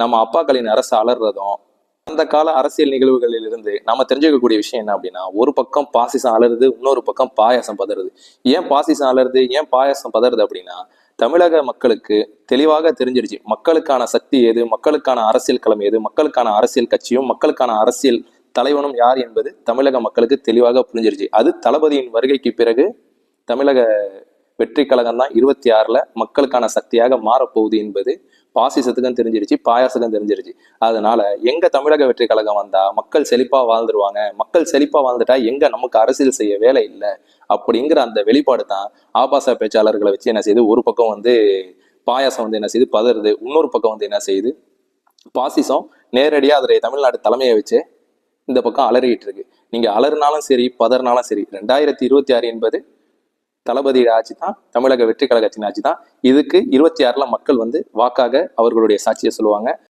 நம்ம அப்பாக்களின் அரசு அலறதும் அந்த கால அரசியல் நிகழ்வுகளில் இருந்து நம்ம தெரிஞ்சுக்கக்கூடிய விஷயம் என்ன அப்படின்னா ஒரு பக்கம் பாசிசம் அலருது இன்னொரு பக்கம் பாயாசம் பதறுது. ஏன் பாசிசம் அலருது ஏன் பாயாசம் பதறுது அப்படின்னா தமிழக மக்களுக்கு தெளிவாக தெரிஞ்சிருச்சு. மக்களுக்கான சக்தி எது மக்களுக்கான அரசியல் களம் எது மக்களுக்கான அரசியல் கட்சியும் மக்களுக்கான அரசியல் தலைவனும் யார் என்பது தமிழக மக்களுக்கு தெளிவாக புரிஞ்சிருச்சு. அது தளபதியின் வருகைக்கு பிறகு தமிழக வெற்றி கழகம் தான் இருபத்தி ஆறுல மக்களுக்கான சக்தியாக மாறப்போகுது என்பது பாசிசத்துக்கும் தெரிஞ்சிருச்சு பாயாசத்துக்கும் தெரிஞ்சிருச்சு. அதனால எங்க தமிழக வெற்றி கழகம் வந்தா மக்கள் செழிப்பா வாழ்ந்துருவாங்க மக்கள் செழிப்பா வாழ்ந்துட்டா எங்க நமக்கு அரசியல் செய்ய வேலை இல்லை அப்படிங்கிற அந்த வெளிப்பாடு தான் ஆபாச பேச்சாளர்களை வச்சு என்ன செய்யுது ஒரு பக்கம் வந்து பாயாசம் வந்து என்ன செய்யுது பதறுது இன்னொரு பக்கம் வந்து என்ன செய்யுது பாசிசம் நேரடியா அதனுடைய தமிழ்நாடு தலைமையை வச்சு இந்த பக்கம் அலறிட்டு இருக்கு. நீங்க அலறினாலும் சரி பதறினாலும் சரி ரெண்டாயிரத்தி இருபத்தி ஆறு என்பது தளபதி ஆட்சி தான் தமிழக வெற்றி கழகத்தின் ஆட்சி தான். இதுக்கு இருபத்தி ஆறுல மக்கள் வந்து வாக்காக அவர்களுடைய சாட்சியை சொல்லுவாங்க.